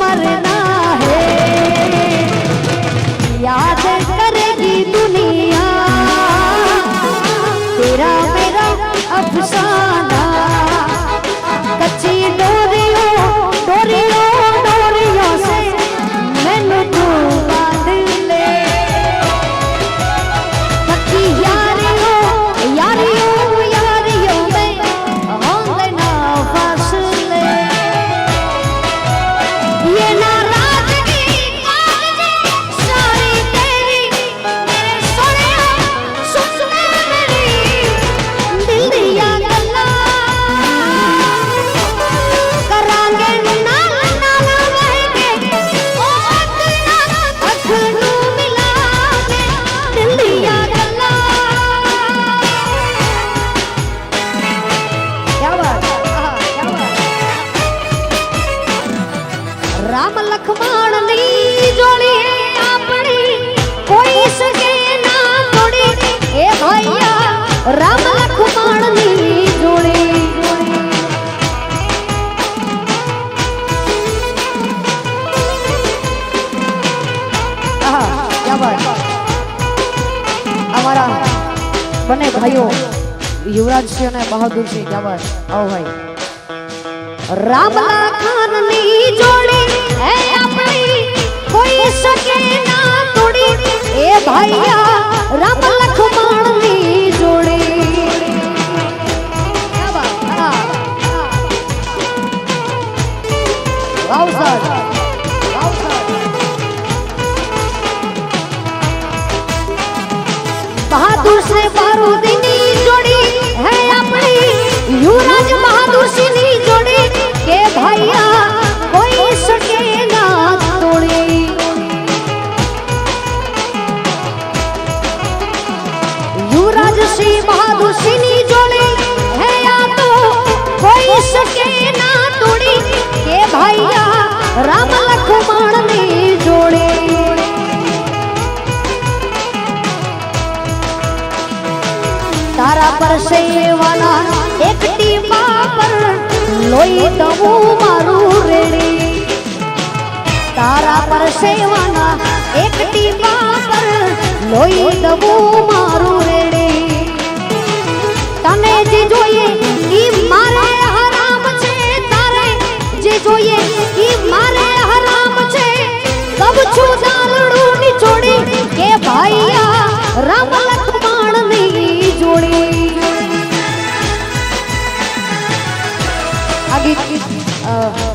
मरना है। राम लखमान ली जोड़ी अपने कोई सके ना मुड़ी। ए भैया, राम लखमान ली बने भाइयों युवराज सिंह ने बहादुर सिंह, क्या बात। आओ भाई। राम खान ने जोड़े। આપણી કોઈ શકે સેવાના એકટી માં લોઈ દઉં મારું રેડી. તારા પર એક એકટી માં લોઈ દઉં મારું રેડી. આ ગીત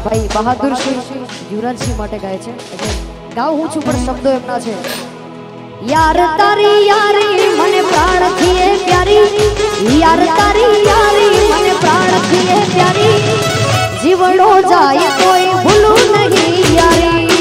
ભાઈ બહાદુરસિંહ યુવરાજસિંહ માટે ગાય છે. એટલે ગાઉં હું છું, પણ શબ્દો એમના છે. યાર તારી યારી, મને પ્રાણથી એ પ્યારી. યાર તારી યારી, મને પ્રાણથી એ પ્યારી. જીવડો જાય કોઈ ભૂલું નહીં યારી.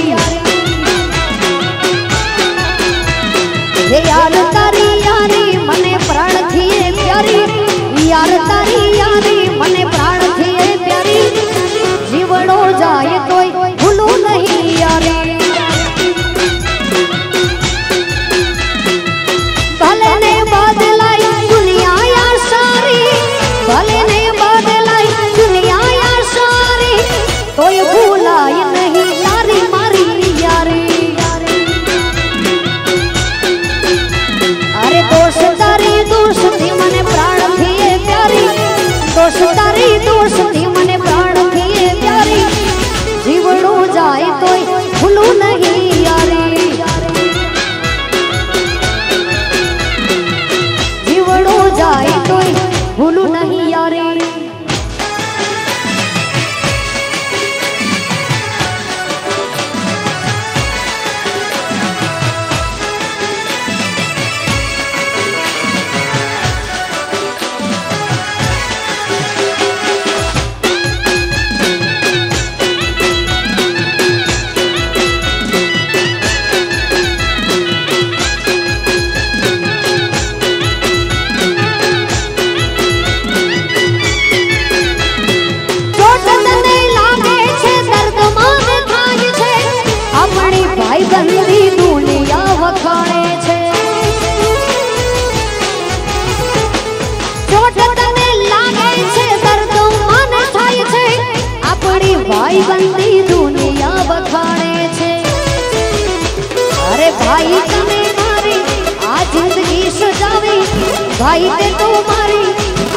ભાઈ તે તો મારી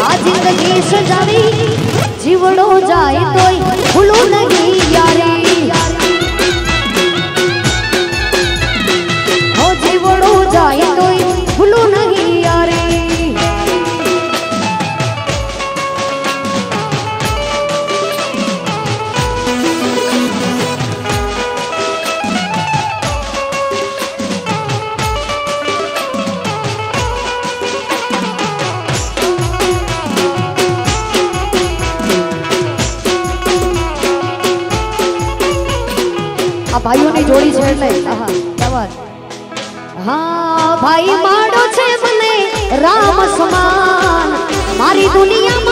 આ જિંદગી સજાવી જીવડો જાય તોય ભૂલું નહીં યારી ભાઈઓની જોડી છે એટલે. હા ભાઈ માડો છે મને રામ સમાન. મારી દુનિયા